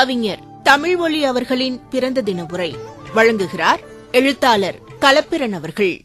கவிஞர் தமிழ்மொழி அவர்களின் பிறந்த தின உரை. வழங்குகிறார் எழுத்தாளர் கலப்பிரன் அவர்கள்.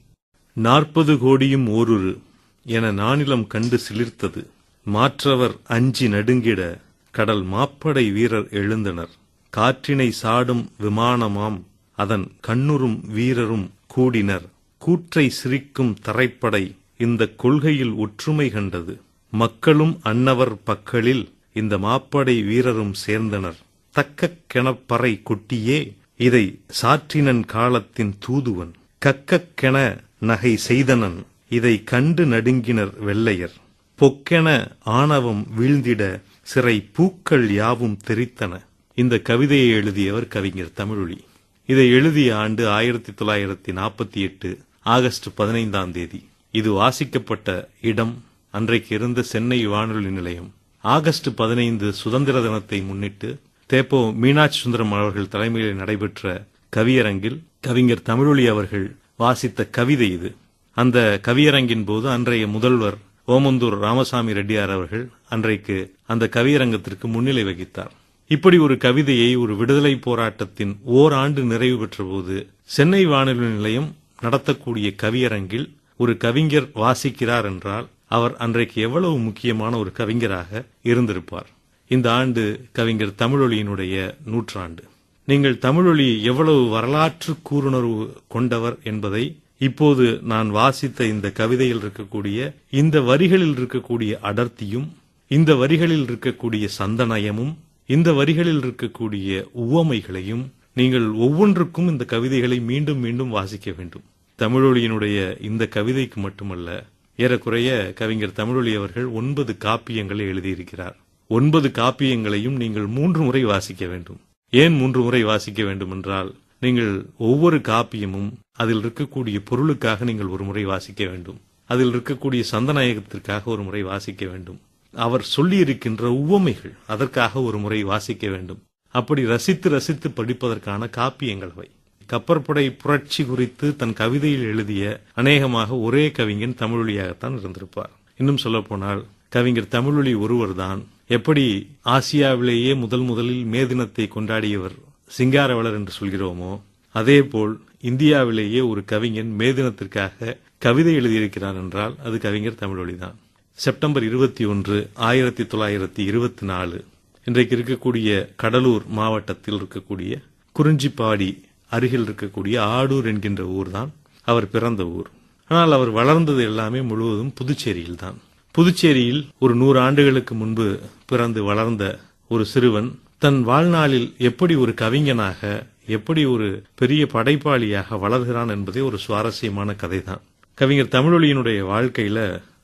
நாற்பது கோடியும் ஓருரு என நானிலம் கண்டு சிலிர்த்தது. மாற்றவர் அஞ்சி நடுங்கிட கடல் மாப்படை வீரர் எழுந்தனர். காற்றினை சாடும் விமானமாம் அதன் கண்ணுறும் வீரரும் கூடினர். கூற்றை சிரிக்கும் தரைப்படை இந்த கொள்கையில் ஒற்றுமை கண்டது. மக்களும் அன்னவர் பக்களில் இந்த மாப்படை வீரரும் சேர்ந்தனர். தக்க கெனப்பறை கொட்டியே இதை சாற்றினன் காலத்தின் தூதுவன் கக்கக்கென நகை செய்தனன் இதை கண்டு நடுங்கினர் வெள்ளையர். பொக்கென ஆணவம் வீழ்ந்திட சிறை பூக்கள் யாவும் தெரித்தன. இந்த கவிதையை எழுதியவர் கவிஞர் தமிழொலி. இதை எழுதிய ஆண்டு ஆயிரத்தி தொள்ளாயிரத்தி நாற்பத்தி எட்டு ஆகஸ்ட் பதினைந்தாம் தேதி. இது வாசிக்கப்பட்ட இடம் அன்றைக்கு இருந்த சென்னை வானொலி நிலையம். ஆகஸ்ட் பதினைந்து சுதந்திர தினத்தை முன்னிட்டு தேப்போ மீனாட்சி சுந்தரம் அவர்கள் தலைமையில் நடைபெற்ற கவியரங்கில் கவிஞர் தமிழொலி அவர்கள் வாசித்த கவிதை இது. அந்த கவியரங்கின் போது அன்றைய முதல்வர் ஓமந்தூர் ராமசாமி ரெட்டியார் அவர்கள் அன்றைக்கு அந்த கவியரங்கத்திற்கு முன்னிலை வகித்தார். இப்படி ஒரு கவிதையை ஒரு விடுதலை போராட்டத்தின் ஓராண்டு நிறைவு பெற்ற போது சென்னை வானொலி நிலையம் நடத்தக்கூடிய கவியரங்கில் ஒரு கவிஞர் வாசிக்கிறார் என்றால் அவர் அன்றைக்கு எவ்வளவு முக்கியமான ஒரு கவிஞராக இருந்திருப்பார். இந்த ஆண்டு கவிஞர் தமிழொலியினுடைய நூற்றாண்டு. நீங்கள் தமிழொலி எவ்வளவு வரலாற்று கூறுணர்வு கொண்டவர் என்பதை இப்போது நான் வாசித்த இந்த கவிதையில் இருக்கக்கூடிய இந்த வரிகளில் இருக்கக்கூடிய அடர்த்தியும் இந்த வரிகளில் இருக்கக்கூடிய சந்தனயமும் இந்த வரிகளில் இருக்கக்கூடிய உவமைகளையும் நீங்கள் ஒவ்வொன்றுக்கும் இந்த கவிதைகளை மீண்டும் மீண்டும் வாசிக்க வேண்டும். தமிழொலியினுடைய இந்த கவிதைக்கு மட்டுமல்ல ஏறக்குறைய கவிஞர் தமிழொலி அவர்கள் ஒன்பது காப்பியங்களை எழுதியிருக்கிறார். ஒன்பது காப்பியங்களையும் நீங்கள் மூன்று முறை வாசிக்க வேண்டும். ஏன் மூன்று முறை வாசிக்க வேண்டும் என்றால் நீங்கள் ஒவ்வொரு காப்பியமும் அதில் இருக்கக்கூடிய பொருளுக்காக நீங்கள் ஒரு முறை வாசிக்க வேண்டும். அதில் இருக்கக்கூடிய சந்தநாயகத்திற்காக ஒரு முறை வாசிக்க வேண்டும். அவர் சொல்லியிருக்கின்ற உவமைகள் அதற்காக ஒரு முறை வாசிக்க வேண்டும். அப்படி ரசித்து ரசித்து படிப்பதற்கான காப்பியங்கள் அவை. கப்பற்படை புரட்சி குறித்து தன் கவிதையில் எழுதிய அநேகமாக ஒரே கவிஞன் தமிழொலியாகத்தான் இருந்திருப்பார். இன்னும் சொல்லப்போனால் கவிஞர் தமிழொலி ஒருவர்தான் எப்படி ஆசியாவிலேயே முதல் முதலில் மே தினத்தை கொண்டாடியவர் சிங்காரவளர் என்று சொல்கிறோமோ அதேபோல் இந்தியாவிலேயே ஒரு கவிஞன் மே தினத்திற்காக கவிதை எழுதியிருக்கிறார் என்றால் அது கவிஞர் தமிழொலிதான் செப்டம்பர் இருபத்தி ஒன்று ஆயிரத்தி தொள்ளாயிரத்தி இருபத்தி நாலு. இன்றைக்கு இருக்கக்கூடிய கடலூர் மாவட்டத்தில் இருக்கக்கூடிய குறிஞ்சிப்பாடி அருகில் இருக்கக்கூடிய ஆடூர் என்கின்ற ஊர்தான் அவர் பிறந்த ஊர். ஆனால் அவர் வளர்ந்தது எல்லாமே முழுவதும் புதுச்சேரியில் தான் புதுச்சேரியில் ஒரு நூறு ஆண்டுகளுக்கு முன்பு பிறந்து வளர்ந்த ஒரு சிறுவன் தன் வாழ்நாளில் எப்படி ஒரு கவிஞனாக எப்படி ஒரு பெரிய படைப்பாளியாக வளர்கிறான் என்பதே ஒரு சுவாரஸ்யமான கதைதான். கவிஞர் தமிழொலியினுடைய வாழ்க்கையில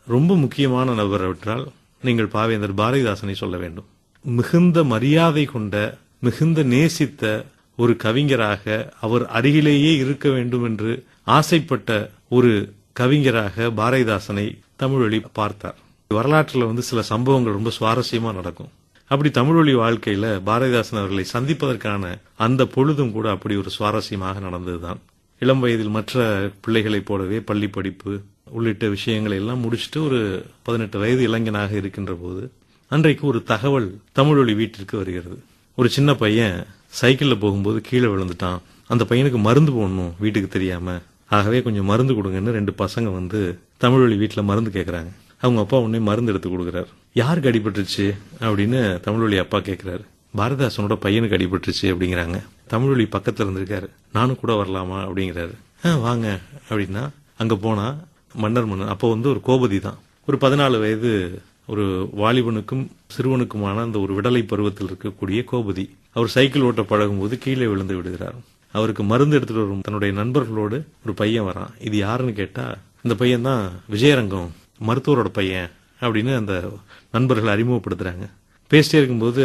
ரொம்ப முக்கியமான நபர் என்றால் நீங்கள் பாவேந்தர் பாரதிதாசனை சொல்ல வேண்டும். மிகுந்த மரியாதை கொண்ட மிகுந்த நேசித்த ஒரு கவிஞராக அவர் அருகிலேயே இருக்க வேண்டும் என்று ஆசைப்பட்ட ஒரு கவிஞராக பாரதிதாசனை தமிழொலி பார்த்தார் வரலாற்றில் வந்து சில சம்பவங்கள் ரொம்ப சுவாரஸ்யமா நடக்கும். அப்படி தமிழொலி வாழ்க்கையில பாரதிதாசன் அவர்களை சந்திப்பதற்கான அந்த பொழுதும் கூட அப்படி ஒரு சுவாரஸ்யமாக நடந்ததுதான். இளம் வயதில் மற்ற பிள்ளைகளைப் போலவே பள்ளி படிப்பு உள்ளிட்ட விஷயங்களை எல்லாம் முடிச்சுட்டு ஒரு பதினெட்டு வயது இளைஞனாக இருக்கின்ற போது அன்றைக்கு ஒரு தகவல் தமிழொலி வீட்டிற்கு வருகிறது. ஒரு சின்ன பையன் சைக்கிளில் போகும்போது கீழே விழுந்துட்டான். அந்த பையனுக்கு மருந்து போடணும் வீட்டுக்கு தெரியாம. ஆகவே கொஞ்சம் மருந்து கொடுங்கன்னு ரெண்டு பசங்க வந்து தமிழி வீட்டில் மருந்து கேட்குறாங்க அவங்க அப்பா உடனே மருந்து எடுத்து கொடுக்குறாரு. யாருக்கு அடிபட்டுருச்சு? அப்படின்னு தமிழொலி அப்பா கேட்குறாரு பாரதாசனோட பையனுக்கு அடிபட்டுருச்சு அப்படிங்கிறாங்க. தமிழி பக்கத்தில் இருந்திருக்காரு. நானும் கூட வரலாமா? அப்படிங்கிறாரு. "ஆ, வாங்க அப்படின்னா அங்கே போனால் மன்னர் மன்னன் அப்போ வந்து ஒரு கோபதி தான். ஒரு பதினாலு வயது ஒரு வாலிபனுக்கும் சிறுவனுக்குமான அந்த ஒரு விடலை பருவத்தில் இருக்கக்கூடிய கோபதி. அவர் சைக்கிள் ஓட்ட பழகும்போது கீழே விழுந்து விடுகிறார். அவருக்கு மருந்து எடுத்துட்டு வரும். தன்னுடைய நண்பர்களோடு ஒரு பையன் வரான். இது யாருன்னு கேட்டா இந்த பையன் தான் விஜயரங்கம் மருத்துவரோட பையன் அப்படின்னு அந்த நண்பர்கள் அறிமுகப்படுத்துறாங்க. பேசிட்டே இருக்கும்போது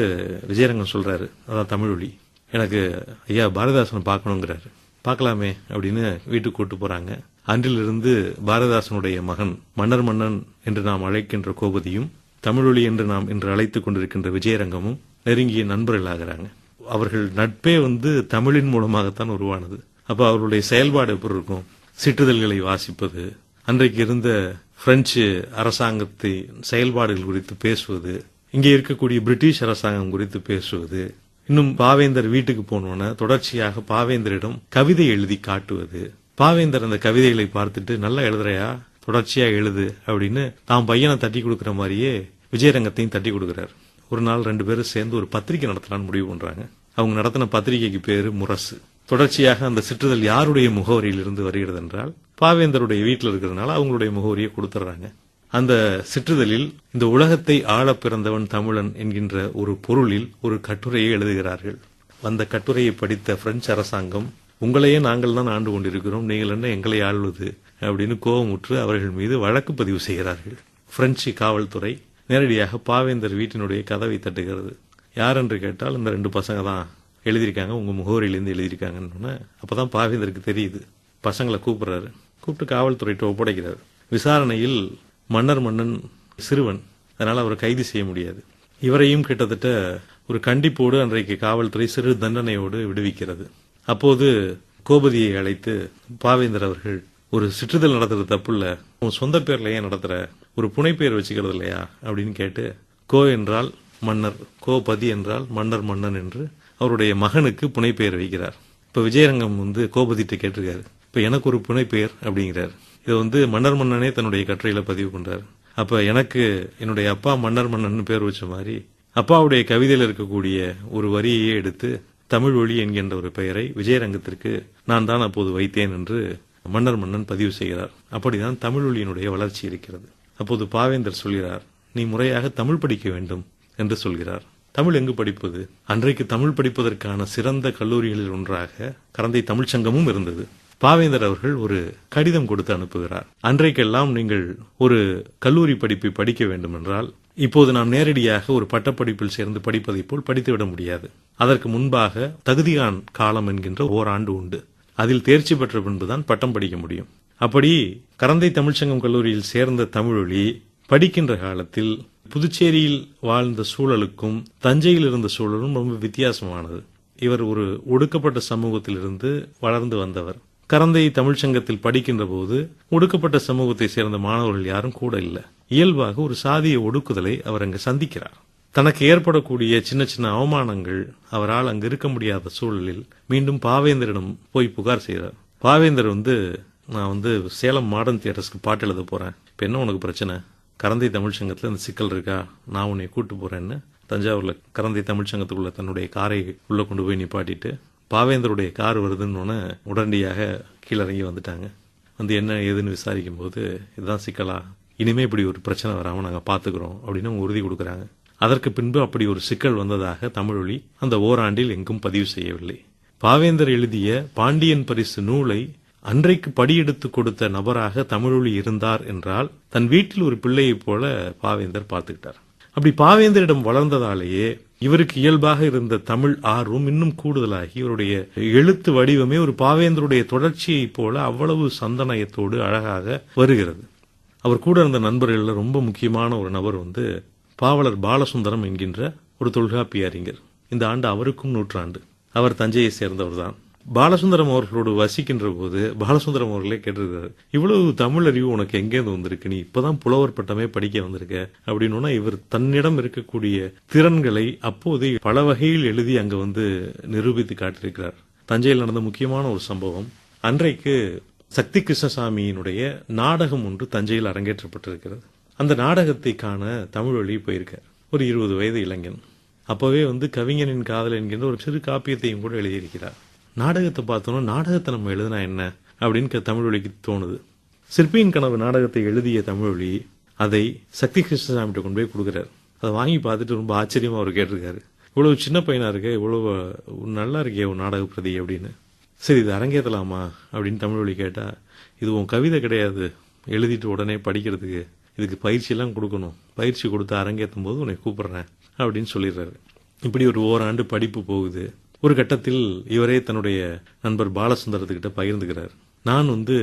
விஜயரங்கம் சொல்றாரு. அதான் தமிழொலி எனக்கு ஐயா பாரதிதாசனை பார்க்கணுங்கிறாரு. பார்க்கலாமே அப்படின்னு வீட்டுக்கு கூட்டு போறாங்க. அன்றிலிருந்து பாரதிதாசனுடைய மகன் மன்னர் மன்னன் என்று நாம் அழைக்கின்ற கோபதியும் தமிழொலி என்று நாம் இன்று அழைத்துக் கொண்டிருக்கின்ற விஜயரங்கமும் நெருங்கிய நண்பர்களாகிறாங்க. அவர்கள் நட்பே வந்து தமிழின் மூலமாகத்தான் உருவானது. அப்போ அவர்களுடைய செயல்பாடு எப்படி இருக்கும்? சிற்றுதல்களை வாசிப்பது அன்றைக்கு இருந்த பிரெஞ்சு அரசாங்கத்தை செயல்பாடுகள் குறித்து பேசுவது இங்கே இருக்கக்கூடிய பிரிட்டிஷ் அரசாங்கம் குறித்து பேசுவது இன்னும் பாவேந்தர் வீட்டுக்கு போனோன்னே தொடர்ச்சியாக பாவேந்தரிடம் கவிதை எழுதி காட்டுவது. பாவேந்தர் அந்த கவிதைகளை பார்த்துட்டு நல்லா எழுதுறையா? தொடர்ச்சியாக எழுது அப்படின்னு தாம் பையனை தட்டி கொடுக்குற மாதிரியே விஜயரங்கத்தையும் தட்டி கொடுக்குறாரு. ஒரு நாள் ரெண்டு பேரும் சேர்ந்து ஒரு பத்திரிக்கை நடத்தலாம்னு முடிவு பண்றாங்க. அவங்க நடத்தின பத்திரிகைக்கு பேரு முரசு. தொடர்ச்சியாக அந்த சிற்றுதல் யாருடைய முகவரியிலிருந்து வருகிறது என்றால் பாவேந்தருடைய வீட்டில் இருக்கிறதுனால அவங்களுடைய முகவரியை கொடுத்துட்றாங்க அந்த சிற்றுதலில் இந்த உலகத்தை ஆள பிறந்தவன் தமிழன் என்கின்ற ஒரு பொருளில் ஒரு கட்டுரையை எழுதுகிறார்கள். அந்த கட்டுரையை படித்த பிரெஞ்சு அரசாங்கம் உங்களையே நாங்கள் தான் ஆண்டு கொண்டிருக்கிறோம் நீங்கள் என்ன எங்களை ஆள்வது? அப்படின்னு கோபமுற்று அவர்கள் மீது வழக்கு பதிவு செய்கிறார்கள். பிரெஞ்சு காவல்துறை நேரடியாக பாவேந்தர் வீட்டினுடைய கதவை தட்டுகிறது. யார் என்று கேட்டால் இந்த ரெண்டு பசங்க தான் எழுதியிருக்காங்க உங்க முகவரியிலேருந்து எழுதியிருக்காங்கன்னு அப்பதான் பாவேந்தருக்கு தெரியுது. பசங்களை கூப்பிடுறாரு. கூப்பிட்டு காவல்துறையிட்ட ஒப்படைக்கிறார் விசாரணையில் மன்னர் மன்னன் சிறுவன். அதனால அவரை கைது செய்ய முடியாது. இவரையும் கிட்டத்தட்ட ஒரு கண்டிப்போடு அன்றைக்கு காவல்துறை சிறு தண்டனையோடு விடுவிக்கிறது. அப்போது கோபதியை அழைத்து பாவேந்தர் அவர்கள் ஒரு சிற்றுதல் நடத்துறது தப்பு உன் சொந்த பேர்ல ஏன் நடத்துற? ஒரு புனைப்பெயர் வச்சுக்கிறது இல்லையா அப்படின்னு கேட்டு கோ என்றால் மன்னர் கோபதி என்றால் மன்னர் மன்னன் என்று அவருடைய மகனுக்கு புனைப்பெயர் வைக்கிறார். இப்ப விஜயரங்கம் வந்து கோபதிட்டு கேட்டிருக்காரு. இப்ப எனக்கு ஒரு புனைப்பெயர் அப்படிங்கிறார். இதை வந்து மன்னர் மன்னனே தன்னுடைய கட்டுரையில பதிவு பண்றாரு. அப்ப எனக்கு என்னுடைய அப்பா மன்னர் மன்னன் பேர் வச்ச மாதிரி அப்பாவுடைய கவிதையில் இருக்கக்கூடிய ஒரு வரியையே எடுத்து தமிழ் ஒளி என்கின்ற ஒரு பெயரை விஜயரங்கத்திற்கு நான் தான் அப்போது வைத்தேன் என்று மன்னர் மன்னன் பதிவு செய்கிறார். அப்படிதான் தமிழ் ஒளியினுடைய வளர்ச்சி இருக்கிறது. அப்போது பாவேந்தர் சொல்கிறார் நீ முறையாக தமிழ் படிக்க வேண்டும் என்று சொல்கிறார். தமிழ் எங்கு படிப்பது? அன்றைக்கு தமிழ் படிப்பதற்கான சிறந்த கல்லூரிகளில் ஒன்றாக கரந்தை தமிழ்ச் சங்கமும் இருந்தது. பாவேந்தர் அவர்கள் ஒரு கடிதம் கொடுத்து அனுப்புகிறார். அன்றைக்கெல்லாம் நீங்கள் ஒரு கல்லூரி படிப்பை படிக்க வேண்டும் என்றால் இப்போது நாம் நேரடியாக ஒரு பட்டப்படிப்பில் சேர்ந்து படிப்பதைப் போல் படித்துவிட முடியாது. அதற்கு முன்பாக தகுதியான் காலம் என்கின்ற ஓராண்டு உண்டு. அதில் தேர்ச்சி பெற்ற பின்புதான் பட்டம் படிக்க முடியும். அப்படி கரந்தை தமிழ்ச்சங்கம் கல்லூரியில் சேர்ந்த தமிழொலி படிக்கின்ற காலத்தில் புதுச்சேரியில் வாழ்ந்த சூழலுக்கும் தஞ்சையில் இருந்த சூழலும் ரொம்ப வித்தியாசமானது. இவர் ஒரு ஒடுக்கப்பட்ட சமூகத்திலிருந்து வளர்ந்து வந்தவர். கரந்தை தமிழ்ச்சங்கத்தில் படிக்கின்ற போது ஒடுக்கப்பட்ட சமூகத்தை சேர்ந்த மாணவர்கள் யாரும் கூட இல்லை. இயல்பாக ஒரு சாதிய ஒடுக்குதலை அவர் அங்கு சந்திக்கிறார். தனக்கு ஏற்படக்கூடிய சின்ன சின்ன அவமானங்கள் அவரால் அங்கு இருக்க முடியாத சூழலில் மீண்டும் பாவேந்தரிடம் போய் புகார் செய்கிறார் பாவேந்தர் வந்து நான் வந்து சேலம் மாடர்ன் தியேட்டர்ஸ்க்கு பாட்டு எழுத போகிறேன் இப்போ என்ன உனக்கு பிரச்சனை? கரந்தை தமிழ் சங்கத்தில் இந்த சிக்கல் இருக்கா? நான் உன்னை கூட்டு போகிறேன்னு தஞ்சாவூரில் கரந்தை தமிழ் சங்கத்துக்குள்ள தன்னுடைய காரை உள்ளே கொண்டு போய் நிப்பாட்டிட்டு பாவேந்தருடைய கார் வருதுன்னு உடனடியாக கீழிறங்கி வந்துட்டாங்க. வந்து என்ன ஏதுன்னு விசாரிக்கும் போது இதுதான் சிக்கலா? இனிமே இப்படி ஒரு பிரச்சனை வராமல் நாங்கள் பார்த்துக்குறோம் அப்படின்னு அவங்க உறுதி கொடுக்குறாங்க. அதற்கு பின்பு அப்படி ஒரு சிக்கல் வந்ததாக தமிழொலி அந்த ஓராண்டில் எங்கும் பதிவு செய்யவில்லை. பாவேந்தர் எழுதிய பாண்டியன் பரிசு நூலை அன்றைக்கு படியெடுத்து கொடுத்த நபராக தமிழொலி இருந்தார் என்றால் தன் வீட்டில் ஒரு பிள்ளையைப் போல பாவேந்தர் பார்த்துக்கிட்டார். அப்படி பாவேந்தரிடம் வளர்ந்ததாலேயே இவருக்கு இயல்பாக இருந்த தமிழ் ஆர்வம் இன்னும் கூடுதலாகி இவருடைய எழுத்து வடிவமே ஒரு பாவேந்தருடைய தொடர்ச்சியைப் போல அவ்வளவு சந்தனயத்தோடு அழகாக வருகிறது. அவர் கூட இருந்த நண்பர்களில் ரொம்ப முக்கியமான ஒரு நபர் வந்து பாவலர் பாலசுந்தரம் என்கின்ற ஒரு தொல்காப்பிய அறிஞர் இந்த ஆண்டு அவருக்கும் நூற்றாண்டு. அவர் தஞ்சையை சேர்ந்தவர் தான் பாலசுந்தரம் அவர்களோடு வசிக்கின்ற போது பாலசுந்தரம் அவர்களே கேட்டிருக்காரு இவ்வளவு தமிழ் அறிவு உனக்கு எங்கேருந்து வந்திருக்கு? நீ இப்பதான் புலவர் பட்டமே படிக்க வந்திருக்க. அப்படின்னா இவர் தன்னிடம் இருக்கக்கூடிய திறன்களை அப்போது பல வகையில் எழுதி அங்க வந்து நிரூபித்து காட்டியிருக்கிறார். தஞ்சையில் நடந்த முக்கியமான ஒரு சம்பவம். அன்றைக்கு சக்தி கிருஷ்ணசாமியினுடைய நாடகம் ஒன்று தஞ்சையில் அரங்கேற்றப்பட்டிருக்கிறது. அந்த நாடகத்தை காண தமிழ் வழி போயிருக்கார். ஒரு இருபது வயது இளைஞன். அப்பவே வந்து கவிஞனின் காதல் என்கின்ற ஒரு சிறு காப்பியத்தையும் கூட எழுதியிருக்கிறார். நாடகத்தை பார்த்தோன்னா நாடகத்தை நம்ம எழுதினா என்ன? அப்படின்னு தமிழ்வழிக்கு தோணுது. சிற்பியின் கனவு நாடகத்தை எழுதிய தமிழ்வழி அதை சக்தி கிருஷ்ணசாமிகிட்ட கொண்டு போய் கொடுக்குறாரு. அதை வாங்கி பார்த்துட்டு ரொம்ப ஆச்சரியமாக அவர் கேட்டிருக்காரு. இவ்வளவு சின்ன பையனா இருக்க இவ்வளவு நல்லா இருக்கே உன் நாடக பிரதி அப்படின்னு. சரி இது அரங்கேற்றலாமா? அப்படின்னு தமிழ்வழி கேட்டா இது உன் கவிதை கிடையாது. எழுதிட்டு உடனே படிக்கிறதுக்கு இதுக்கு பயிற்சியெல்லாம் கொடுக்கணும். பயிற்சி கொடுத்து அரங்கேற்றும் போது உன்னை கூப்பிடுறேன் அப்படின்னு சொல்லிடுறாரு. இப்படி ஒரு ஓராண்டு படிப்பு போகுது. ஒரு கட்டத்தில் இவரே தன்னுடைய நண்பர் பாலசுந்தரத்துக்கிட்ட பகிர்ந்துக்கிறார் நான் வந்து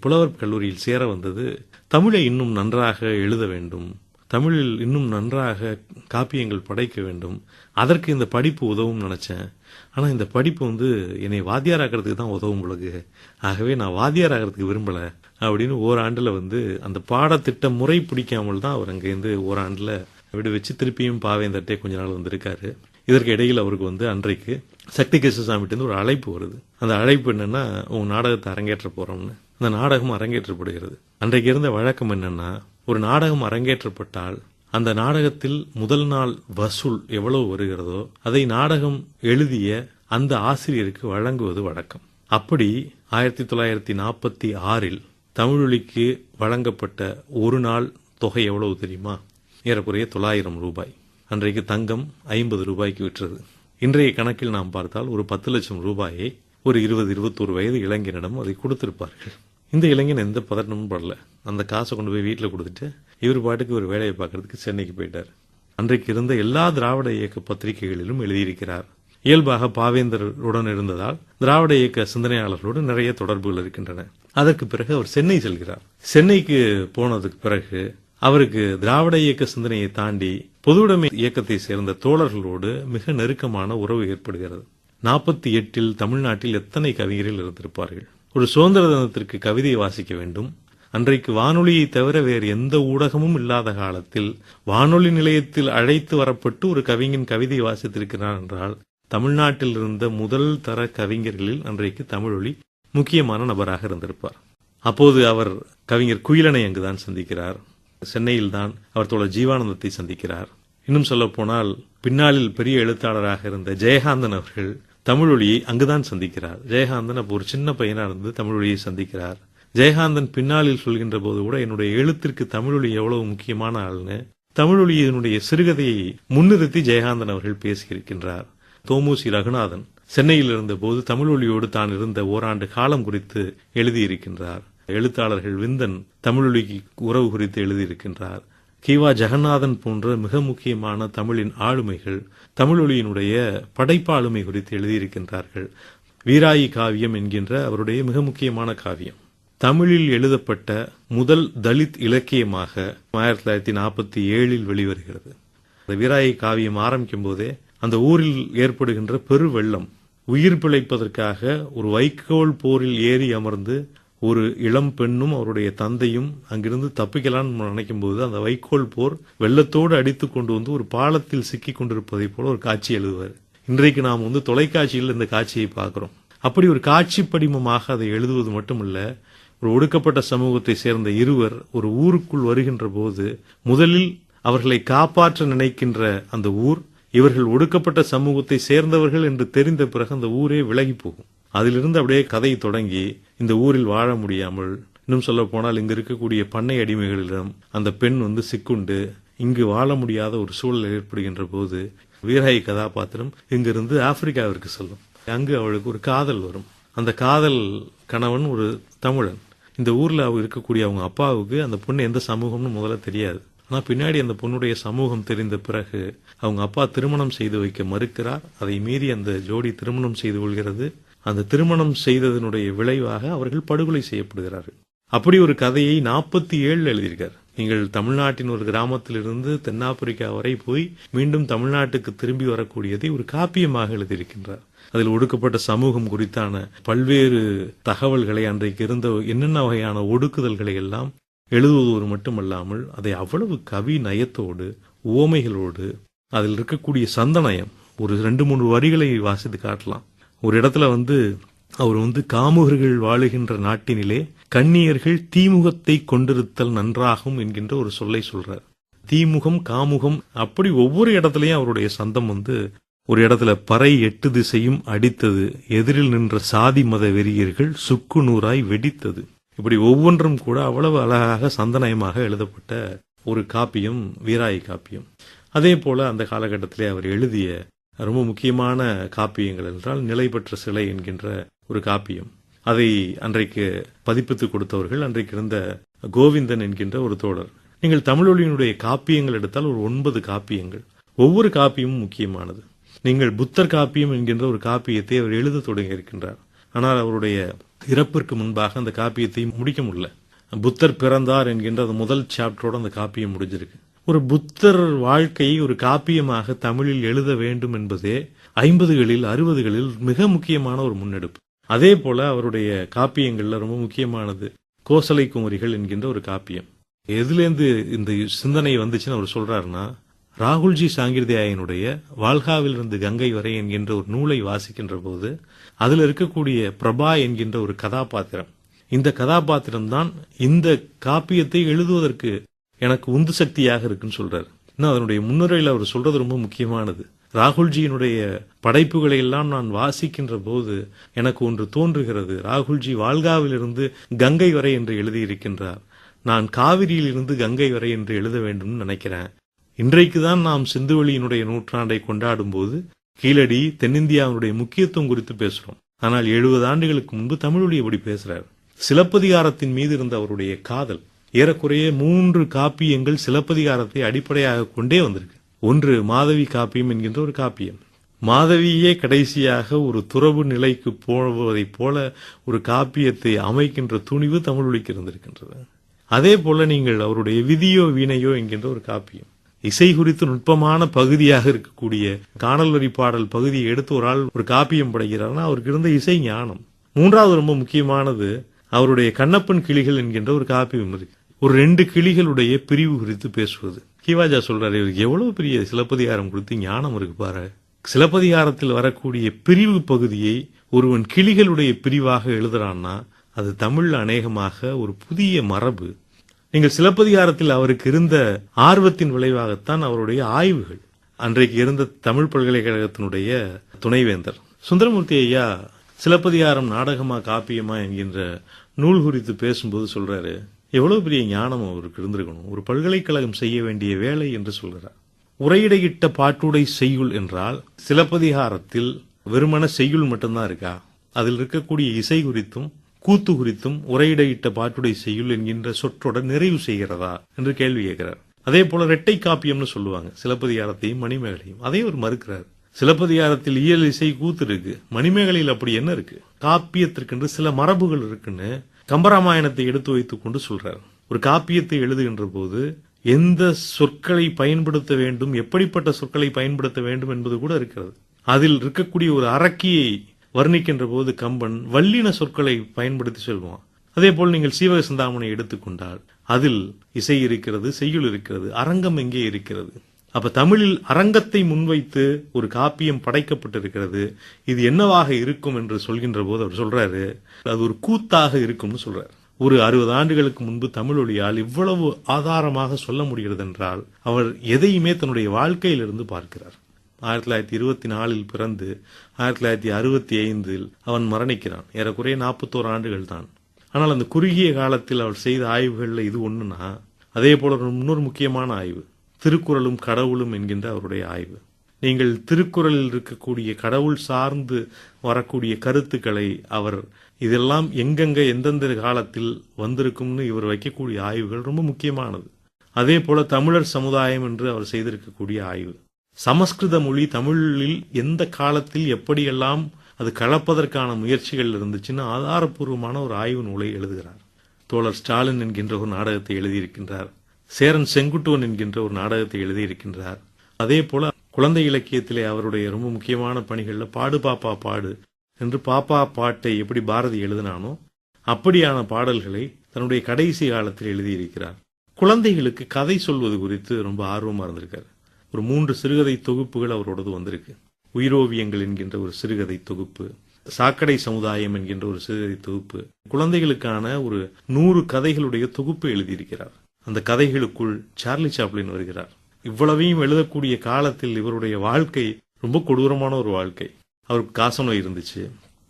புலவர் கல்லூரியில் சேர வந்தது தமிழை இன்னும் நன்றாக எழுத வேண்டும் தமிழில் இன்னும் நன்றாக காப்பியங்கள் படைக்க வேண்டும் அதற்கு இந்த படிப்பு உதவும் நினச்சேன். ஆனால் இந்த படிப்பு வந்து என்னை வாத்தியாராக்கிறதுக்கு தான் உதவும் உங்களுக்கு ஆகவே நான் வாத்தியாராகிறதுக்கு விரும்பலை அப்படின்னு ஓராண்டில் வந்து அந்த பாடத்திட்ட முறை பிடிக்காமல் தான் அவர் அங்கேருந்து ஓராண்டுல விடுவிச்சு திருப்பியும் பாவேந்தர்ட்டே கொஞ்ச நாள் வந்திருக்காரு. இதற்கு இடையில் அவருக்கு வந்து அன்றைக்கு சக்தி கிருஷ்ணசாமிகிட்ட ஒரு அழைப்பு வருது. அந்த அழைப்பு என்னன்னா உங்கள் நாடகத்தை அரங்கேற்ற போறோம்னு. அந்த நாடகம் அரங்கேற்றப்படுகிறது. அன்றைக்கு இருந்த வழக்கம் என்னன்னா ஒரு நாடகம் அரங்கேற்றப்பட்டால் அந்த நாடகத்தில் முதல் நாள் வசூல் எவ்வளவு வருகிறதோ அதை நாடகம் எழுதிய அந்த ஆசிரியருக்கு வழங்குவது வழக்கம். அப்படி ஆயிரத்தி தொள்ளாயிரத்தி நாற்பத்தி ஆறில் தமிழொலிக்கு வழங்கப்பட்ட ஒரு நாள் தொகை எவ்வளவு தெரியுமா? ஏறக்குறைய தொள்ளாயிரம் ரூபாய். அன்றைக்கு தங்கம் ஐம்பது ரூபாய்க்கு விற்றது. இன்றைய கணக்கில் நாம் பார்த்தால் ஒரு பத்து லட்சம் ரூபாயை ஒரு இருபது இருபத்தோரு வயது இளைஞனிடம் அதை கொடுத்திருப்பார்கள். இந்த இளைஞன் எந்த பதட்டமும் படல. அந்த காசை கொண்டு போய் வீட்டில் கொடுத்துட்டு இவர் பாட்டுக்கு ஒரு வேலையை பார்க்கறதுக்கு சென்னைக்கு போயிட்டார். அன்றைக்கு இருந்த எல்லா திராவிட இயக்க பத்திரிகைகளிலும் எழுதியிருக்கிறார். இயல்பாக பாவேந்தருடன் இருந்ததால் திராவிட இயக்க சிந்தனையாளர்களோடு நிறைய தொடர்புகள் இருக்கின்றன. அதற்கு பிறகு அவர் சென்னை செல்கிறார். சென்னைக்கு போனதுக்கு பிறகு அவருக்கு திராவிட இயக்க சிந்தனையை தாண்டி பொதுவுடைமை இயக்கத்தை சேர்ந்த தோழர்களோடு மிக நெருக்கமான உறவு ஏற்படுகிறது. நாற்பத்தி எட்டில் தமிழ்நாட்டில் எத்தனை கவிஞர்கள் இருந்திருப்பார்கள்? ஒரு சுதந்திர தினத்திற்கு கவிதை வாசிக்க வேண்டும். அன்றைக்கு வானொலியை தவிர வேறு எந்த ஊடகமும் இல்லாத காலத்தில் வானொலி நிலையத்தில் அழைத்து வரப்பட்டு ஒரு கவிஞன் கவிதை வாசித்திருக்கிறார் என்றால் தமிழ்நாட்டில் இருந்த முதல் தர கவிஞர்களில் அன்றைக்கு தமிழொலி முக்கியமான நபராக இருந்திருப்பார். அப்போது அவர் கவிஞர் குயிலனை அங்குதான் சந்திக்கிறார். சென்னையில் தான் அவர் தோழர் ஜீவானந்தத்தை சந்திக்கிறார். இன்னும் சொல்ல போனால் பின்னாளில் பெரிய எழுத்தாளராக இருந்த ஜெயகாந்தன் அவர்கள் தமிழொலியை அங்குதான் சந்திக்கிறார். ஜெயகாந்தன் அப்போ ஒரு சின்ன பையனா இருந்து தமிழொலியை சந்திக்கிறார். ஜெயகாந்தன் பின்னாளில் சொல்கின்ற போது கூட என்னுடைய எழுத்திற்கு தமிழொலி எவ்வளவு முக்கியமான ஆள்னு தமிழொலியினுடைய சிறுகதையை முன்னிறுத்தி ஜெயகாந்தன் அவர்கள் பேசியிருக்கின்றார். தோமூசி ரகுநாதன் சென்னையில் இருந்தபோது தமிழொலியோடு தான் இருந்த ஓராண்டு காலம் குறித்து எழுதியிருக்கின்றார். எழுத்தாளர்கள் விந்தன் தமிழொலிக்கு உறவு குறித்து எழுதியிருக்கின்றார். கிவா ஜெகநாதன் போன்ற மிக முக்கியமான தமிழின் ஆளுமைகள் தமிழொலியினுடைய படைப்பாளுமை குறித்து எழுதியிருக்கின்றார்கள். வீராயி காவியம் என்கின்ற அவருடைய மிக முக்கியமான காவியம். தமிழில் எழுதப்பட்ட முதல் தலித் இலக்கியமாக ஆயிரத்தி தொள்ளாயிரத்தி நாற்பத்தி ஏழில் வெளிவருகிறது. அந்த வீராயி காவியம் ஆரம்பிக்கும் போதே அந்த ஊரில் ஏற்படுகின்ற பெருவெள்ளம் உயிர் பிழைப்பதற்காக ஒரு வைக்கோல் போரில் ஏறி அமர்ந்து ஒரு இளம் பெண்ணும் அவருடைய தந்தையும் அங்கிருந்து தப்பிக்கலாம்னு நினைக்கும் போது அந்த வைக்கோல் போர் வெள்ளத்தோடு அடித்து கொண்டு வந்து ஒரு பாலத்தில் சிக்கி கொண்டிருப்பதை போல ஒரு காட்சி எழுதுவார். இன்றைக்கு நாம் வந்து தொலைக்காட்சியில் இந்த காட்சியை பார்க்கிறோம். அப்படி ஒரு காட்சி படிமமாக அதை எழுதுவது மட்டுமல்ல ஒரு ஒடுக்கப்பட்ட சமூகத்தை சேர்ந்த இருவர் ஒரு ஊருக்குள் வருகின்ற போது முதலில் அவர்களை காப்பாற்ற நினைக்கின்ற அந்த ஊர் இவர்கள் ஒடுக்கப்பட்ட சமூகத்தை சேர்ந்தவர்கள் என்று தெரிந்த பிறகு அந்த ஊரே விலகி போகும். அதிலிருந்து அப்படியே கதை தொடங்கி இந்த ஊரில் வாழ முடியாமல் இன்னும் சொல்ல போனால் இங்கு இருக்கக்கூடிய பண்ணை அடிமைகளிடம் அந்த பெண் வந்து சிக்குண்டு இங்கு வாழ முடியாத ஒரு சூழல் ஏற்படுகின்ற போது வீராயி கதாபாத்திரம் இங்கிருந்து ஆப்பிரிக்காவிற்கு செல்லும். அங்கு அவளுக்கு ஒரு காதல் வரும். அந்த காதல் கணவன் ஒரு தமிழன். இந்த ஊர்ல அவ இருக்கக்கூடிய அவங்க அப்பாவுக்கு அந்த பொண்ணு எந்த சமூகம்னு முதல்ல தெரியாது. ஆனா பின்னாடி அந்த பொண்ணுடைய சமூகம் தெரிந்த பிறகு அவங்க அப்பா திருமணம் செய்து வைக்க மறுக்கிறார். அதை மீறி அந்த ஜோடி திருமணம் செய்து கொள்கிறது. அந்த திருமணம் செய்ததனுடைய விளைவாக அவர்கள் படுகொலை செய்யப்படுகிறார்கள். அப்படி ஒரு கதையை நாற்பத்தி ஏழில் எழுதியிருக்கார். நீங்கள் தமிழ்நாட்டின் ஒரு கிராமத்திலிருந்து தென்னாப்பிரிக்கா வரை போய் மீண்டும் தமிழ்நாட்டுக்கு திரும்பி வரக்கூடியதை ஒரு காப்பியமாக எழுதியிருக்கின்றார். அதில் ஒடுக்கப்பட்ட சமூகம் குறித்தான பல்வேறு தகவல்களை அன்றைக்கு இருந்த என்னென்ன வகையான ஒடுக்குதல்களை எல்லாம் எழுதுவதோடு மட்டுமல்லாமல் அதை அவ்வளவு கவி நயத்தோடு உவமைகளோடு அதில் இருக்கக்கூடிய சந்தனயம் ஒரு ரெண்டு மூன்று வரிகளை வாசித்து காட்டலாம். ஒரு இடத்துல வந்து அவர் வந்து காமுகர்கள் வாழுகின்ற நாட்டினிலே கன்னியர்கள் தீமுகத்தை கொண்டிருத்தல் நன்றாகும் என்கின்ற ஒரு சொல்லை சொல்றார். தீமுகம் காமுகம் அப்படி ஒவ்வொரு இடத்துலயும் அவருடைய சந்தம் வந்து ஒரு இடத்துல பறை எட்டு திசையும் அடித்தது. எதிரில் நின்ற சாதி மத வெறியர்கள் சுக்கு நூறாய் வெடித்தது. இப்படி ஒவ்வொன்றும் கூட அவ்வளவு அழகாக சந்தனயமாக எழுதப்பட்ட ஒரு காப்பியம் வீராய் காப்பியம். அதே போல அந்த காலகட்டத்திலே அவர் எழுதிய ரொம்ப முக்கியமான காப்பியங்கள் என்றால் நிலை பெற்ற சிலை என்கின்ற ஒரு காப்பியம். அதை அன்றைக்கு பதிப்பித்து கொடுத்தவர்கள் அன்றைக்கு இருந்த கோவிந்தன் என்கின்ற ஒரு தோழர். நீங்கள் தமிழொலியினுடைய காப்பியங்கள் எடுத்தால் ஒரு ஒன்பது காப்பியங்கள். ஒவ்வொரு காப்பியமும் முக்கியமானது. நீங்கள் புத்தர் காப்பியம் என்கின்ற ஒரு காப்பியத்தை அவர் எழுத தொடங்கி இருக்கின்றார் ஆனால் அவருடைய இறப்பிற்கு முன்பாக அந்த காப்பியத்தை முடிக்க முடியல. புத்தர் பிறந்தார் என்கின்ற அந்த முதல் சாப்டரோட அந்த காப்பியம் முடிஞ்சிருக்கு. ஒரு புத்தர் வாழ்க்கை ஒரு காப்பியமாக தமிழில் எழுத வேண்டும் என்பதே ஐம்பதுகளில் அறுபதுகளில் மிக முக்கியமான ஒரு முன்னெடுப்பு. அதே போல அவருடைய காப்பியங்கள்ல ரொம்ப முக்கியமானது கோசலை குமரிகள் என்கின்ற ஒரு காப்பியம். எதுலேருந்து இந்த சிந்தனை வந்துச்சுன்னு அவர் சொல்றாருன்னா ராகுல்ஜி சாங்கிரதியாயனுடைய வால்காவில் இருந்து கங்கை வரை என்கின்ற ஒரு நூலை வாசிக்கின்ற போது அதில் இருக்கக்கூடிய பிரபா என்கின்ற ஒரு கதாபாத்திரம். இந்த கதாபாத்திரம் தான் இந்த காப்பியத்தை எழுதுவதற்கு எனக்கு உந்து சக்தியாக இருக்குன்னு சொல்றாரு. இன்னும் அதனுடைய முன்னுரையில் அவர் சொல்றது ரொம்ப முக்கியமானது. ராகுல்ஜியினுடைய படைப்புகளை எல்லாம் நான் வாசிக்கின்ற போது எனக்கு ஒன்று தோன்றுகிறது. ராகுல்ஜி வால்காவிலிருந்து கங்கை வரை என்று எழுதியிருக்கின்றார். நான் காவிரியிலிருந்து கங்கை வரை என்று எழுத வேண்டும்னு நினைக்கிறேன். இன்றைக்கு தான் நாம் சிந்துவெளியினுடைய நூற்றாண்டை கொண்டாடும் போது கீழடி தென்னிந்தியாவினுடைய முக்கியத்துவம் குறித்து பேசுறோம். ஆனால் எழுபது ஆண்டுகளுக்கு முன்பு தமிழொலி எப்படி பேசுறார்? சிலப்பதிகாரத்தின் மீது இருந்த அவருடைய காதல் ஏறக்குறைய மூன்று காப்பியங்கள் சிலப்பதிகாரத்தை அடிப்படையாக கொண்டே வந்திருக்கு. ஒன்று மாதவி காப்பியம் என்கின்ற ஒரு காப்பியம். மாதவியே கடைசியாக ஒரு துறவு நிலைக்கு போவதைப் போல ஒரு காப்பியத்தை அமைக்கின்ற துணிவு தமிழொலிக்கு இருந்திருக்கின்றது. அதே போல நீங்கள் அவருடைய விதியோ வீணையோ என்கின்ற ஒரு காப்பியம். இசை குறித்து நுட்பமான பகுதியாக இருக்கக்கூடிய காணல் வரி பாடல் பகுதியை எடுத்து ஒரு ஆள் ஒரு காப்பியம் படைகிறார்னா அவருக்கு இருந்த இசை ஞானம். மூன்றாவது ரொம்ப முக்கியமானது அவருடைய கண்ணப்பன் கிளிகள் என்கின்ற ஒரு காப்பியம் இருக்கு. ஒரு ரெண்டு கிளிகளுடைய பிரிவு குறித்து பேசுவது. கிவாஜா சொல்றாரு இவருக்கு எவ்வளவு பெரிய சிலப்பதிகாரம் குறித்து ஞானம் இருக்கு பாரு. சிலப்பதிகாரத்தில் வரக்கூடிய பிரிவு பகுதியை ஒருவன் கிளிகளுடைய பிரிவாக எழுதுறான்னா அது தமிழ்ல அநேகமாக ஒரு புதிய மரபு. நீங்கள் சிலப்பதிகாரத்தில் அவருக்கு இருந்த ஆர்வத்தின் விளைவாகத்தான் அவருடைய ஆய்வுகள். அன்றைக்கு இருந்த தமிழ் பல்கலைக்கழகத்தினுடைய துணைவேந்தர். சுந்தரமூர்த்தி ஐயா சிலப்பதிகாரம் நாடகமா காப்பியமா என்கின்ற நூல் குறித்து பேசும்போது சொல்றாரு எவ்வளவு பெரிய ஞானம் அவருக்கு இருந்திருக்கணும்? ஒரு பல்கலைக்கழகம் செய்ய வேண்டிய வேலை என்று சொல்கிறார். உரையிடையிட்ட பாட்டுடை செய்யுள் என்றால் சிலப்பதிகாரத்தில் வெறுமன செய்யுள் மட்டும்தான் இருக்கா? அதில் இருக்கக்கூடிய இசை குறித்தும் கூத்து குறித்தும் உரையிடையிட்ட பாட்டுடை செய்யுள் என்கின்ற சொற்றொடர் நிறைவு செய்கிறதா என்று கேள்வி கேட்கிறார். அதே போல இரட்டை காப்பியம்னு சொல்லுவாங்க. சிலப்பதிகாரத்தையும் மணிமேகலையும். அதையும் அவர் மறுக்கிறார். சிலப்பதிகாரத்தில் இயல் இசை கூத்து இருக்கு. மணிமேகலையில் அப்படி என்ன இருக்கு? காப்பியத்திற்கென்று சில மரபுகள் இருக்குன்னு கம்பராமாயணத்தை எடுத்து வைத்துக் கொண்டு சொல்றார். ஒரு காப்பியத்தை எழுதுகின்ற போது எந்த சொற்களை பயன்படுத்த வேண்டும் எப்படிப்பட்ட சொற்களை பயன்படுத்த வேண்டும் என்பது கூட இருக்கிறது. அதில் இருக்கக்கூடிய ஒரு அரக்கியை வர்ணிக்கின்ற போது கம்பன் வல்லின சொற்களை பயன்படுத்தி சொல்வான். அதே போல் நீங்கள் சீவக சிந்தாமனை எடுத்துக்கொண்டால் அதில் இசை இருக்கிறது செய்யுள் இருக்கிறது அரங்கம் எங்கே இருக்கிறது? அப்ப தமிழில் அரங்கத்தை முன்வைத்து ஒரு காப்பியம் படைக்கப்பட்டிருக்கிறது. இது என்னவாக இருக்கும் என்று சொல்கின்ற போது அவர் சொல்றாரு அது ஒரு கூத்தாக இருக்கும்னு சொல்றாரு. ஒரு அறுபது ஆண்டுகளுக்கு முன்பு தமிழொழியால் இவ்வளவு ஆதாரமாக சொல்ல முடிகிறது என்றால் அவர் எதையுமே தன்னுடைய வாழ்க்கையிலிருந்து பார்க்கிறார். ஆயிரத்தி தொள்ளாயிரத்தி இருபத்தி நாலில் பிறந்து ஆயிரத்தி தொள்ளாயிரத்தி அறுபத்தி ஐந்தில் அவன் மரணிக்கிறான். ஏறக்குறைய நாற்பத்தோரு ஆண்டுகள் தான். ஆனால் அந்த குறுகிய காலத்தில் அவர் செய்த ஆய்வுகளில் இது ஒண்ணுனா அதே போல ஒரு இன்னொரு முக்கியமான ஆய்வு. திருக்குறளும் கடவுளும் என்கின்ற அவருடைய ஆய்வு. நீங்கள் திருக்குறளில் இருக்கக்கூடிய கடவுள் சார்ந்து வரக்கூடிய கருத்துக்களை அவர் இதெல்லாம் எங்கெங்க எந்தெந்த காலத்தில் வந்திருக்கும்னு இவர் வைக்கக்கூடிய ஆய்வுகள் ரொம்ப முக்கியமானது. அதே போல தமிழர் சமுதாயம் என்று அவர் செய்திருக்கக்கூடிய ஆய்வு. சமஸ்கிருத மொழி தமிழில் எந்த காலத்தில் எப்படியெல்லாம் அது கலப்பதற்கான முயற்சிகள் இருந்துச்சுன்னு ஆதாரப்பூர்வமான ஒரு ஆய்வு நூலை எழுதுகிறார். தோழர் ஸ்டாலின் என்கின்ற ஒரு நாடகத்தை எழுதியிருக்கின்றார். சேரன் செங்குட்டுவன் என்கின்ற ஒரு நாடகத்தை எழுதியிருக்கின்றார். அதே போல குழந்தை இலக்கியத்திலே அவருடைய ரொம்ப முக்கியமான பணிகள்ல பாடு பாப்பா பாடு என்று பாப்பா பாட்டை எப்படி பாரதி எழுதினானோ அப்படியான பாடல்களை தன்னுடைய கடைசி காலத்தில் எழுதியிருக்கிறார். குழந்தைகளுக்கு கதை சொல்வது குறித்து ரொம்ப ஆர்வமா இருந்திருக்கார். ஒரு மூன்று சிறுகதை தொகுப்புகள் அவரோடது வந்திருக்கு. உயிரோவியங்கள் என்கின்ற ஒரு சிறுகதை தொகுப்பு சாக்கடை சமுதாயம் என்கின்ற ஒரு சிறுகதை தொகுப்பு குழந்தைகளுக்கான ஒரு நூறு கதைகளுடைய தொகுப்பு எழுதியிருக்கிறார். அந்த கதைகளுக்குள் சார்லி சாப்ளின் வருகிறார். இவ்வளவையும் எழுதக்கூடிய காலத்தில் இவருடைய வாழ்க்கை ரொம்ப கொடூரமான ஒரு வாழ்க்கை. அவருக்கு காசநோய் இருந்துச்சு.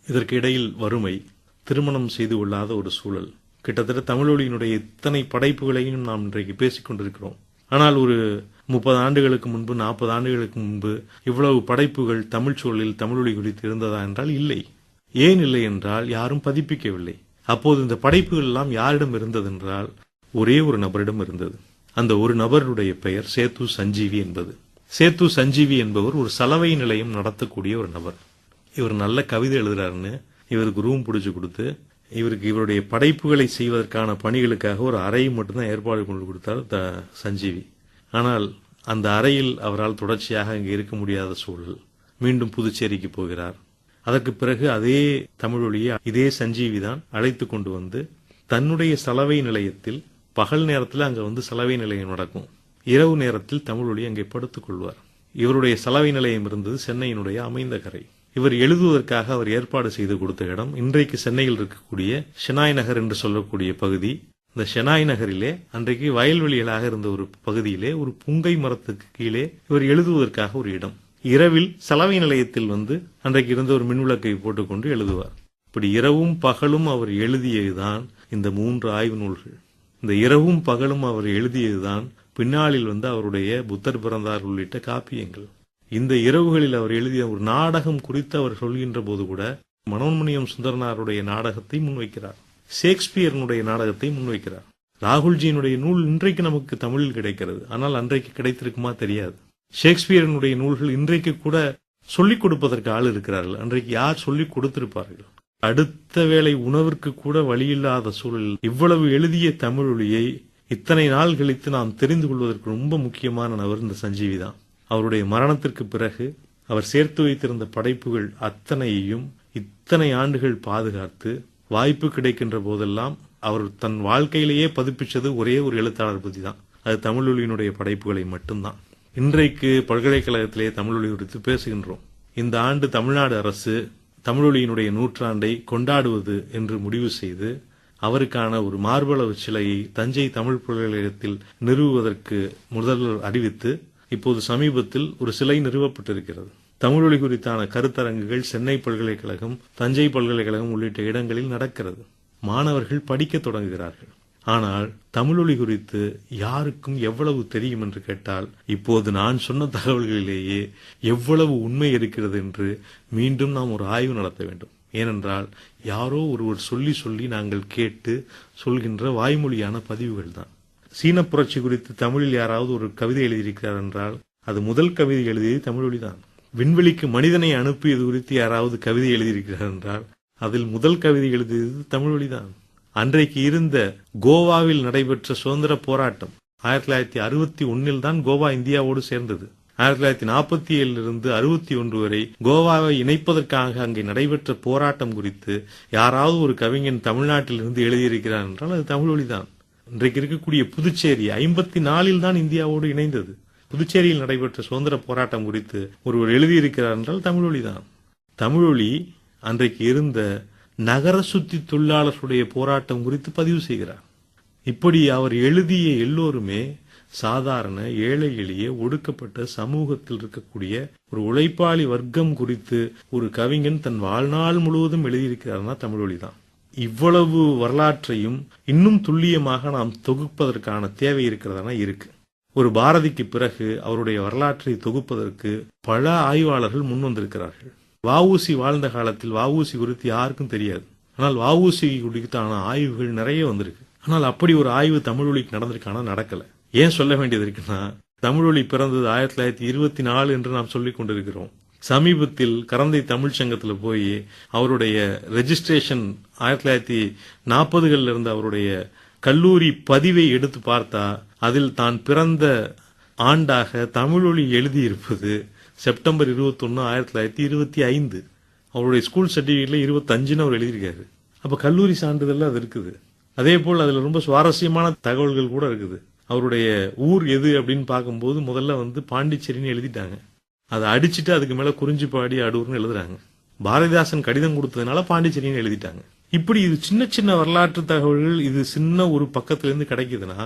இதற்கு இடையில் வறுமை திருமணம் செய்து கொள்ளாத ஒரு சூழல். கிட்டத்தட்ட தமிழொலியினுடைய இத்தனை படைப்புகளையும் நாம் இன்றைக்கு பேசிக் கொண்டிருக்கிறோம். ஆனால் ஒரு முப்பது ஆண்டுகளுக்கு முன்பு நாற்பது ஆண்டுகளுக்கு முன்பு இவ்வளவு படைப்புகள் தமிழ் சூழலில் தமிழொலி குறித்து இருந்ததா என்றால் இல்லை. ஏன் இல்லை என்றால் யாரும் பதிப்பிக்கவில்லை. அப்போது இந்த படைப்புகள் எல்லாம் யாரிடம் இருந்தது என்றால் ஒரே ஒரு நபரிடம் இருந்தது. அந்த ஒரு நபருடைய பெயர் சேத்து சஞ்சீவி என்பது. சேத்து சஞ்சீவி என்பவர் ஒரு சலவை நிலையம் நடத்தக்கூடிய ஒரு நபர். இவர் நல்ல கவிதை எழுதுறாருன்னு இவருக்கு ரூம் பிடிச்சு கொடுத்து இவருக்கு இவருடைய படைப்புகளை செய்வதற்கான பணிகளுக்காக ஒரு அறை மட்டும்தான் ஏற்பாடு கொண்டு கொடுத்தார் த சஞ்சீவி. ஆனால் அந்த அறையில் அவரால் தொடர்ச்சியாக அங்கே இருக்க முடியாத சூழல். மீண்டும் புதுச்சேரிக்கு போகிறார். அதற்கு பிறகு அதே தமிழொலியை இதே சஞ்சீவி தான் அழைத்து கொண்டு வந்து தன்னுடைய சலவை நிலையத்தில் பகல் நேரத்தில் அங்கே வந்து சலவை நிலையம் நடக்கும். இரவு நேரத்தில் தமிழொலி அங்கே படுத்துக்கொள்வார் இவருடைய சலவை நிலையம் இருந்தது சென்னையினுடைய அமைந்த கரை. இவர் எழுதுவதற்காக அவர் ஏற்பாடு செய்து கொடுத்த இடம் இன்றைக்கு சென்னையில் இருக்கக்கூடிய ஷெனாய் நகர் என்று சொல்லக்கூடிய பகுதி. இந்த ஷெனாய் நகரிலே அன்றைக்கு வயல்வெளிகளாக இருந்த ஒரு பகுதியிலே ஒரு புங்கை மரத்துக்கு கீழே இவர் எழுதுவதற்காக ஒரு இடம். இரவில் சலவை நிலையத்தில் வந்து அன்றைக்கு இருந்த ஒரு மின்விளக்கை போட்டுக்கொண்டு எழுதுவார். இப்படி இரவும் பகலும் அவர் எழுதியதுதான் இந்த மூன்று ஆய்வு நூல்கள். இந்த இரவும் பகலும் அவர் எழுதியதுதான் பின்னாளில் வந்து அவருடைய புத்தர் பிறந்தார் உள்ளிட்ட காப்பியங்கள். இந்த இரவுகளில் அவர் எழுதிய ஒரு நாடகம் குறித்து அவர் சொல்கின்ற போது கூட மனோன்மணியம் சுந்தரனாருடைய நாடகத்தை முன்வைக்கிறார். ஷேக்ஸ்பியரனுடைய நாடகத்தை முன்வைக்கிறார். ராகுல்ஜியினுடைய நூல் இன்றைக்கு நமக்கு தமிழில் கிடைக்கிறது. ஆனால் அன்றைக்கு கிடைத்திருக்குமா தெரியாது. ஷேக்ஸ்பியரனுடைய நூல்கள் இன்றைக்கு கூட சொல்லிக் கொடுப்பதற்கு ஆள் இருக்கிறார்கள். அன்றைக்கு யார் சொல்லிக் கொடுத்திருப்பார்கள்? அடுத்த வேளை உணவிற்கு கூட வழியில்லாத சூழலில் இவ்வளவு எழுதிய தமிழொலியை இத்தனை நாள் கழித்து நாம் தெரிந்து கொள்வதற்கு ரொம்ப முக்கியமான நபர் இந்த சஞ்சீவி தான். அவருடைய மரணத்திற்கு பிறகு அவர் சேர்த்து வைத்திருந்த படைப்புகள் அத்தனையையும் இத்தனை ஆண்டுகள் பாதுகாத்து வாய்ப்பு கிடைக்கின்ற போதெல்லாம் அவர் தன் வாழ்க்கையிலேயே பதிப்பிச்சது ஒரே ஒரு எழுத்தாளர் பத்தி தான். அது தமிழொலியினுடைய படைப்புகளை மட்டும்தான். இன்றைக்கு பல்கலைக்கழகத்திலேயே தமிழொலி குறித்து பேசுகின்றோம். இந்த ஆண்டு தமிழ்நாடு அரசு தமிழொலியினுடைய நூற்றாண்டை கொண்டாடுவது என்று முடிவு செய்து அவருக்கான ஒரு மார்பளவு சிலையை தஞ்சை தமிழ் பல்கலைக்கழகத்தில் நிறுவுவதற்கு முதல்வர் அறிவித்து இப்போது சமீபத்தில் ஒரு சிலை நிறுவப்பட்டிருக்கிறது. தமிழொலி குறித்தான கருத்தரங்குகள் சென்னை பல்கலைக்கழகம் தஞ்சை பல்கலைக்கழகம் உள்ளிட்ட இடங்களில் நடக்கிறது. மாணவர்கள் படிக்கத் தொடங்குகிறார்கள். ஆனால் தமிழொலி குறித்து யாருக்கும் எவ்வளவு தெரியும் என்று கேட்டால் இப்போது நான் சொன்ன தகவல்களிலேயே எவ்வளவு உண்மை இருக்கிறது என்று மீண்டும் நாம் ஒரு ஆய்வு நடத்த வேண்டும். ஏனென்றால் யாரோ ஒருவர் சொல்லி சொல்லி நாங்கள் கேட்டு சொல்கின்ற வாய்மொழியான பதிவுகள் தான் சீன புரட்சி குறித்து தமிழில் யாராவது ஒரு கவிதை எழுதியிருக்கிறார் என்றால் அது முதல் கவிதை எழுதியது தமிழொலி தான் விண்வெளிக்கு மனிதனை அனுப்பியது குறித்து யாராவது கவிதை எழுதியிருக்கிறார் என்றால் அதில் முதல் கவிதை எழுதியது தமிழொலி தான் அன்றைக்கு இருந்த கோவாவில் நடைபெற்ற சுதந்திர போராட்டம் ஆயிரத்தி தொள்ளாயிரத்தி அறுபத்தி ஒன்னில் தான் கோவா இந்தியாவோடு சேர்ந்தது. ஆயிரத்தி தொள்ளாயிரத்தி நாற்பத்தி ஏழிலிருந்து அறுபத்தி ஒன்று வரை கோவாவை இணைப்பதற்காக அங்கே நடைபெற்ற போராட்டம் குறித்து யாராவது ஒரு கவிஞன் தமிழ்நாட்டில் இருந்து எழுதியிருக்கிறார் என்றால் அது தமிழ் தான் இன்றைக்கு இருக்கக்கூடிய புதுச்சேரி ஐம்பத்தி நாலில் தான் இந்தியாவோடு இணைந்தது. புதுச்சேரியில் நடைபெற்ற சுதந்திர போராட்டம் குறித்து ஒருவர் எழுதியிருக்கிறார் என்றால் தமிழ் வழிதான் தமிழ் தமிழொலி அன்றைக்கு இருந்த நகர சுத்தி தொழிலாளர்களுடைய போராட்டம் குறித்து பதிவு செய்கிறார். இப்படி அவர் எழுதிய எல்லோருமே சாதாரண ஏழை எளிய ஒடுக்கப்பட்ட சமூகத்தில் இருக்கக்கூடிய ஒரு உழைப்பாளி வர்க்கம் குறித்து ஒரு கவிஞன் தன் வாழ்நாள் முழுவதும் எழுதியிருக்கிறார்னா தமிழ் தான். இவ்வளவு வரலாற்றையும் இன்னும் துல்லியமாக நாம் தொகுப்பதற்கான தேவை இருக்கிறதானா? இருக்கு. ஒரு பாரதிக்கு பிறகு அவருடைய வரலாற்றை தொகுப்பதற்கு பல ஆய்வாளர்கள் முன் வந்திருக்கிறார்கள் வஉசி வாழ்ந்த காலத்தில் வஉசி குறித்து யாருக்கும் தெரியாது. ஆனால் வஉசி குறித்தான ஆய்வுகள் நிறைய வந்திருக்கு. ஆனால் அப்படி ஒரு ஆய்வு தமிழொலிக்கு நடந்திருக்கான நடக்கல. ஏன் சொல்ல வேண்டியது இருக்குன்னா தமிழொலி பிறந்தது ஆயிரத்தி தொள்ளாயிரத்தி இருபத்தி நாலு என்று நாம் சொல்லிக் கொண்டிருக்கிறோம். சமீபத்தில் கரந்தை தமிழ் சங்கத்தில் போய் அவருடைய ரெஜிஸ்ட்ரேஷன் ஆயிரத்தி தொள்ளாயிரத்தி நாற்பதுகளில் இருந்து அவருடைய கல்லூரி பதிவை எடுத்து பார்த்தா அதில் தான் பிறந்த ஆண்டாக தமிழொலி எழுதியிருப்பது செப்டம்பர் இருபத்தொன்னு ஆயிரத்தி தொள்ளாயிரத்தி இருபத்தி ஐந்து. அவருடைய ஸ்கூல் சர்டிஃபிகேட்டில் இருபத்தஞ்சுன்னு அவர் எழுதியிருக்காரு. அப்போ கல்லூரி சான்றிதழில் அது இருக்குது. அதே போல் அதில் ரொம்ப சுவாரஸ்யமான தகவல்கள் கூட இருக்குது. அவருடைய ஊர் எது அப்படின்னு பார்க்கும்போது முதல்ல வந்து பாண்டிச்சேரின்னு எழுதிட்டாங்க. அதை அடிச்சுட்டு அதுக்கு மேலே குறிஞ்சிப்பாடி அடூர்னு எழுதுறாங்க. பாரதிதாசன் கடிதம் கொடுத்ததுனால பாண்டிச்சேரின்னு எழுதிட்டாங்க. இப்படி இது சின்ன சின்ன வரலாற்று தகவல்கள் இது சின்ன ஒரு பக்கத்துலேருந்து கிடைக்குதுன்னா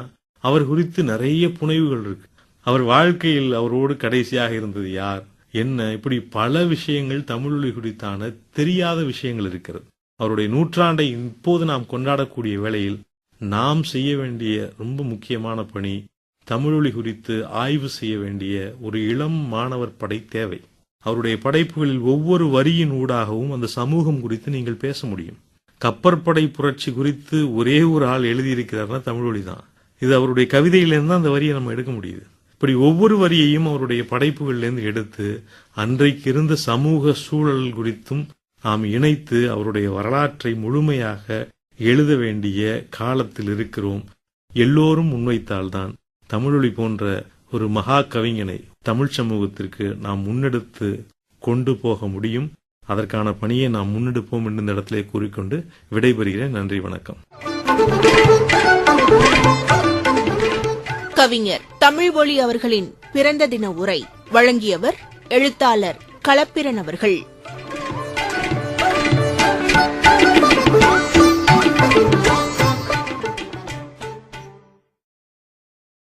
அவர் குறித்து நிறைய புனைவுகள் இருக்கு. அவர் வாழ்க்கையில் அவரோடு கடைசியாக இருந்தது யார்? என்ன? இப்படி பல விஷயங்கள் தமிழொலி குறித்தான தெரியாத விஷயங்கள் இருக்கிறது. அவருடைய நூற்றாண்டை இப்போது நாம் கொண்டாடக்கூடிய வேளையில் நாம் செய்ய வேண்டிய ரொம்ப முக்கியமான பணி தமிழொலி குறித்து ஆய்வு செய்ய வேண்டிய ஒரு இளம் மாணவர் படை தேவை. அவருடைய படைப்புகளில் ஒவ்வொரு வரியின் ஊடாகவும் அந்த சமூகம் குறித்து நீங்கள் பேச முடியும். கப்பற்படை புரட்சி குறித்து ஒரே ஒரு ஆள் எழுதியிருக்கிறார்னா தமிழொலி தான். இது அவருடைய கவிதையிலிருந்து தான் அந்த வரியை நம்ம எடுக்க முடியுது. இப்படி ஒவ்வொரு வரியையும் அவருடைய படைப்புகளிலிருந்து எடுத்து அன்றைக்கு இருந்த சமூக சூழல் குறித்தும் நாம் இணைத்து அவருடைய வரலாற்றை முழுமையாக எழுத வேண்டிய காலத்தில் இருக்கிறோம். எல்லோரும் முன்வைத்தால்தான் தமிழொலி போன்ற ஒரு மகா கவிஞனை தமிழ் சமூகத்திற்கு நாம் முன்னெடுத்து கொண்டு போக முடியும். அதற்கான பணியை நாம் முன்னெடுப்போம் என்று இந்த இடத்திலே கூறிக்கொண்டு விடைபெறுகிறேன். நன்றி வணக்கம். கவிஞர் தமிழ்மொழி அவர்களின் பிறந்த தின உரை. வழங்கியவர் எழுத்தாளர் களப்பிரன் அவர்கள்.